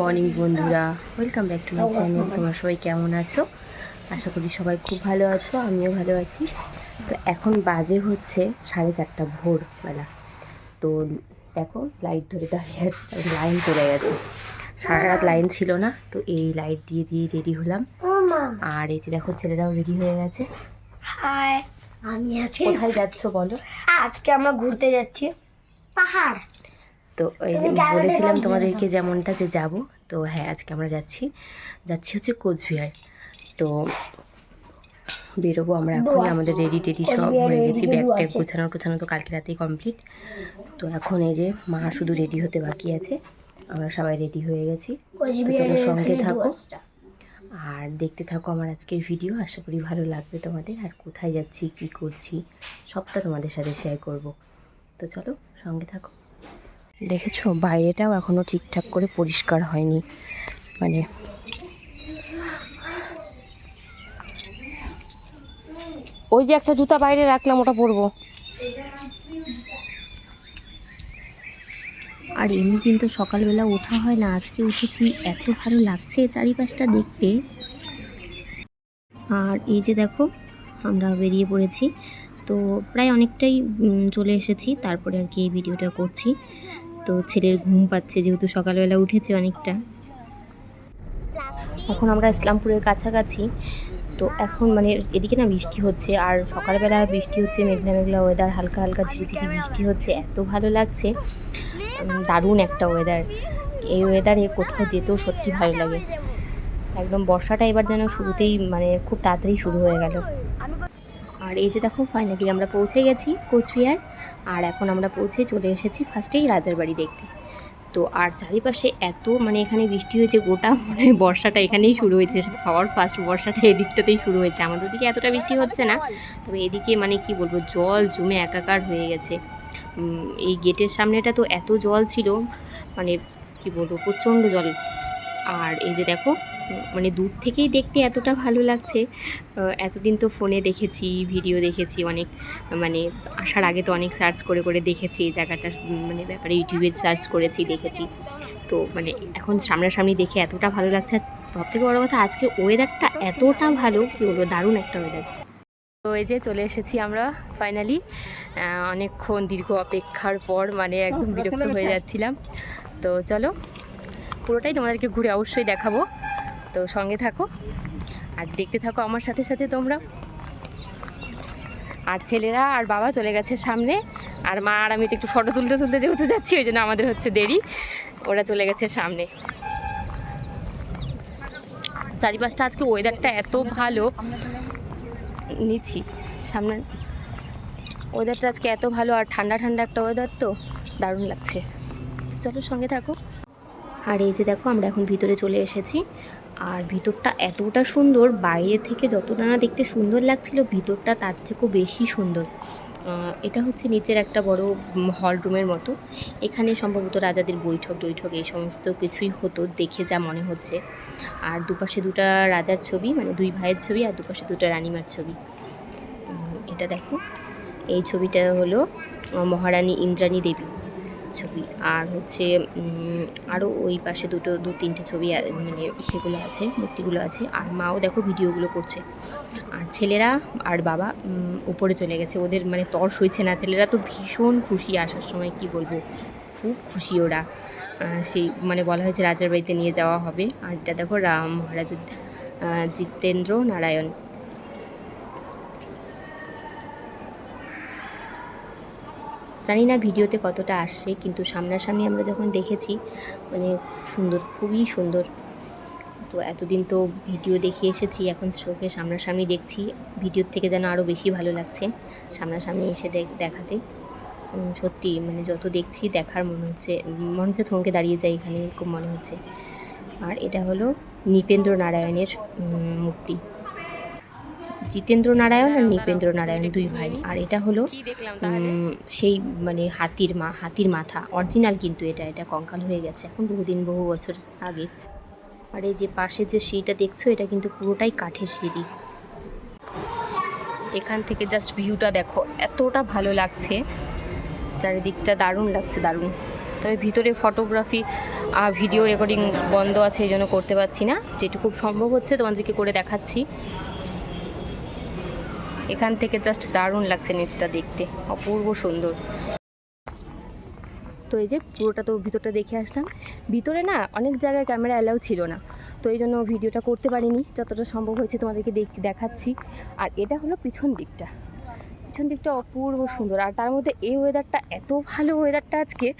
Morning বন্ধুরা welcome back to my channel. তোমরা সবাই কেমন আছো? আশা করি সবাই খুব ভালো আছো আমিও ভালো আছি। তো এখন বাজে হচ্ছে সাড়ে চারটা ভোরবেলা। তো দেখো লাইট ধরে দাঁড়িয়ে আছি লাইন চলে গেছে। সারা রাত লাইন ছিল না তো এই লাইট দিয়ে দিয়ে রেডি হলাম। আর এই যে দেখো ছেলেরাও রেডি হয়ে গেছে। আমি আছি। কোথায় যাচ্ছো বলো? আজকে আমরা ঘুরতে যাচ্ছি। পাহাড়। তো এই যে বলেছিলাম তোমাদেরকে যেমনটা যে যাব তো হ্যাঁ আজকে আমরা যাচ্ছি। যাচ্ছি হচ্ছে কোচবিহার। তো বেরোবো আমরা এখন আমাদের রেডি টেডি সব হয়ে গেছি। Bag tag. গোছানো টোছানো তো কালকে রাতেই কমপ্লিট তো এখন এই যে মা শুধু রেডি হতে বাকি আছে আমরা সবাই রেডি হয়ে গেছি। সঙ্গে থাকো। আর দেখতে থাকো আমার আজকের ভিডিও আশা করি ভালো লাগবে তোমাদের। আর কোথায় যাচ্ছি কি করছি সবটা তোমাদের সাথে শেয়ার করব। তো চলো সঙ্গে থাকো। দেখেছ? বাইরেটাও এখনও ঠিকঠাক করে পরিষ্কার হয়নি। মানে ওই যে একটা জুতা বাইরে রাখলাম, ওটা পরবো। আর এমনি কিন্তু সকালবেলা ওঠা হয় না, আজকে উঠেছি, এত ভালো লাগছে চারিপাশটা দেখতে। আর এই যে দেখো, আমরা বেরিয়ে পড়েছি। তো প্রায় অনেকটাই চলে এসেছি, তারপরে আর কি এই ভিডিওটা করছি। তো ছেলের ঘুম পাচ্ছে, যেহেতু সকালবেলা উঠেছে অনেকটা। এখন আমরা ইসলামপুরের কাছাকাছি। তো এখন মানে এদিকে না বৃষ্টি হচ্ছে, আর সকালবেলা বৃষ্টি হচ্ছে, মেঘলা মেঘলা ওয়েদার হালকা হালকা ঝিরি ঝিরি বৃষ্টি হচ্ছে, এত ভালো লাগছে। দারুণ একটা ওয়েদার এই ওয়েদারে কোথাও যেতেও সত্যি ভালো লাগে। একদম বর্ষাটা এবার যেন শুরুতেই মানে খুব তাড়াতাড়ি শুরু হয়ে গেল। আর এই যে দেখো ফাইনালি আমরা পৌঁছে গেছি কোচবিহার। আর এখন আমরা পৌঁছে চলে এসেছি ফার্স্টেই রাজার বাড়ি দেখতে। তো আর চারিপাশে এত মানে এখানে বৃষ্টি হয়েছে, গোটা মানে বর্ষাটা এখানেই শুরু হয়েছে। সবার ফার্স্ট বর্ষাটা এদিকটাতেই শুরু হয়েছে। আমাদের দিকে এতটা বৃষ্টি হচ্ছে না, তবে এদিকে মানে কি বলব, জল জমে একাকার হয়ে গেছে। এই গেটের সামনেটা তো এত জল ছিল মানে কি বলব, প্রচণ্ড জল। আর এই যে দেখো মানে দূর থেকেই দেখতে এতটা ভালো লাগছে। এতদিন তো ফোনে দেখেছি ভিডিও দেখেছি অনেক মানে আসার আগে তো অনেক সার্চ করে করে দেখেছি এই জায়গাটার উম, মানে ব্যাপারে ইউটিউবে সার্চ করেছি দেখেছি। তো মানে এখন সামনাসামনি দেখে এতটা ভালো লাগছে। সব থেকে বড় কথা আজকে ওয়েদারটা এতটা ভালো কি বলব দারুণ একটা ওয়েদার তো এই যে চলে এসেছি আমরা ফাইনালি অনেকক্ষণ দীর্ঘ অপেক্ষার পর মানে একদম বিরক্ত হয়ে যাচ্ছিলাম। তো চলো পুরোটাই তোমাদেরকে ঘুরে অবশ্যই দেখাবো। তো সঙ্গে থাকো আর দেখতে থাকো আমার সাথে সাথে তোমরা। আর ছেলেরা আর বাবা চলে গেছে সামনে। আর মা আর আমি তো একটু ফটো তুলতে তুলতে যেহেতু যাচ্ছি, ওই জন্য আমাদের হচ্ছে দেরি। ওরা চলে গেছে সামনে। চারিপাশটা আজকে ওয়েদারটা এত ভালো। নিচ্ছি, সামনে। ওয়েদারটা আজকে এত ভালো আর ঠান্ডা ঠান্ডা একটা ওয়েদার তো দারুণ লাগছে। চলো সঙ্গে থাকো। আর এই যে দেখো, আমরা এখন ভিতরে চলে এসেছি। আর ভিতরটা এতটা সুন্দর, বাইরে থেকে যতটা না দেখতে সুন্দর লাগছিল, ভিতরটা তার থেকেও বেশি সুন্দর। এটা হচ্ছে নিচের একটা বড় হল রুমের মতো। এখানে সম্ভবত রাজাদের বৈঠক বৈঠক এই সমস্ত কিছুই হতো, দেখে যা মনে হচ্ছে। আর দুপাশে দুটা রাজার ছবি মানে দুই ভাইয়ের ছবি, আর দুপাশে দুটো রানিমার ছবি। এটা দেখো, এই ছবিটা হলো মহারানী ইন্দ্রাণী দেবী। ছবি। আর হচ্ছে আরও ওই পাশে দুটো, দু তিনটে ছবি মানে সেগুলো আছে, মূর্তিগুলো আছে। আর মাও দেখো ভিডিওগুলো করছে। আর ছেলেরা আর বাবা উপরে চলে গেছে। ওদের মানে তর সইছে না। ছেলেরা তো ভীষণ খুশি আসার সময়, কি বলব? খুব খুশি ওরা। সেই মানে বলা হয়েছে রাজার বাড়িতে নিয়ে যাওয়া হবে। আর এটা দেখো রাম মহারাজের জিতেন্দ্র নারায়ণ। জানি না ভিডিওতে কতটা আসছে, কিন্তু সামনাসামনি আমরা যখন দেখেছি মানে সুন্দর, খুবই সুন্দর। তো এতদিন তো ভিডিও দেখে এসেছি, এখন চোখে সামনাসামনি দেখছি, ভিডিওর থেকে যেন আরও বেশি ভালো লাগছে সামনাসামনি এসে দেখ- দেখাতে। সত্যি মানে যত দেখছি, দেখার মনে হচ্ছে মনে হচ্ছে থমকে দাঁড়িয়ে যায় এখানে, এরকম মনে হচ্ছে। আর এটা হলো নৃপেন্দ্র নারায়ণের মূর্তি। জিতেন্দ্র নারায়ণ আর নৃপেন্দ্র নারায়ণ দুই ভাই। আর এটা হলো সেই মানে হাতির মা হাতির মাথা। অরিজিনাল কিন্তু এটা এটা কঙ্কাল হয়ে গেছে এখন বহুদিন বহু বছর আগে। আর এই যে পাশে যে সিঁড়িটা দেখছ এটা কিন্তু পুরোটাই কাঠের সিঁড়ি। এখান থেকে জাস্ট ভিউটা দেখো এতটা ভালো লাগছে। চারিদিকটা দারুণ লাগছে দারুণ। তবে ভিতরে ফটোগ্রাফি ভিডিও রেকর্ডিং বন্ধ আছে এই জন্য করতে পারছি না। যেটুকু সম্ভব হচ্ছে তোমাদেরকে করে দেখাচ্ছি। এখান থেকে জাস্ট দারুণ লাগছে নিচটা দেখতে। অপূর্ব সুন্দর। তো এই যে পুরোটা তো ভিতরটা দেখে আসলাম। ভিতরে না অনেক জায়গায় ক্যামেরা অ্যালাউ ছিল না। তো এই জন্য ভিডিওটা করতে পারিনি। যতটা সম্ভব হয়েছে তোমাদেরকে দেখ- দেখাচ্ছি। আর এটা হলো পিছন দিকটা। পিছন দিকটা অপূর্ব সুন্দর। আর তার মধ্যে এই ওয়েদারটা এত ভালো ওয়েদারটা আজকে।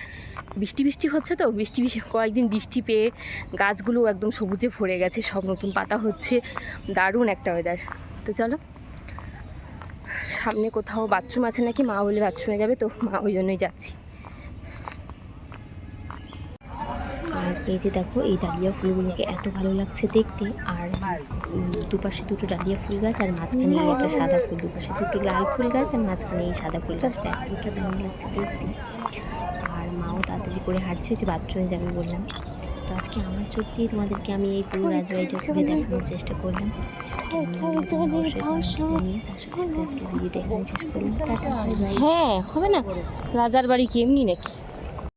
বৃষ্টি বৃষ্টি হচ্ছে তো? বৃষ্টি কয়েকদিন বৃষ্টি পেয়ে গাছগুলো একদম সবুজে ভরে গেছে। সব নতুন পাতা হচ্ছে। দারুণ একটা ওয়েদার তো চলো সামনে কোথাও বাথরুম আছে নাকি মা বলে বাথরুমে যাবে, তো মা ওই জন্যই যাচ্ছি। আর এই যে দেখো, এই ডালিয়া ফুলগুলোকে এত ভালো লাগছে দেখতে, আর দুপাশে দুটো ডালিয়া ফুল গাছ, আর মাঝখানে একটা সাদা ফুল, দুপাশে দুটো লাল ফুল গাছ, আর মাঝখানে এই সাদা ফুল গাছটা এতটা দারুণ লাগছে দেখতে। আর মাও তাড়াতাড়ি করে হাঁটছে যে বাথরুমে যাবে বললাম। তো আজকে আমার চোখ দিয়ে তোমাদেরকে আমি এই পুরো রাজবাড়িটা ছবি দেখানোর চেষ্টা করলাম। বাই বাই হ্যাঁ হবে না? রাজার বাড়ি কি এমনি নাকি?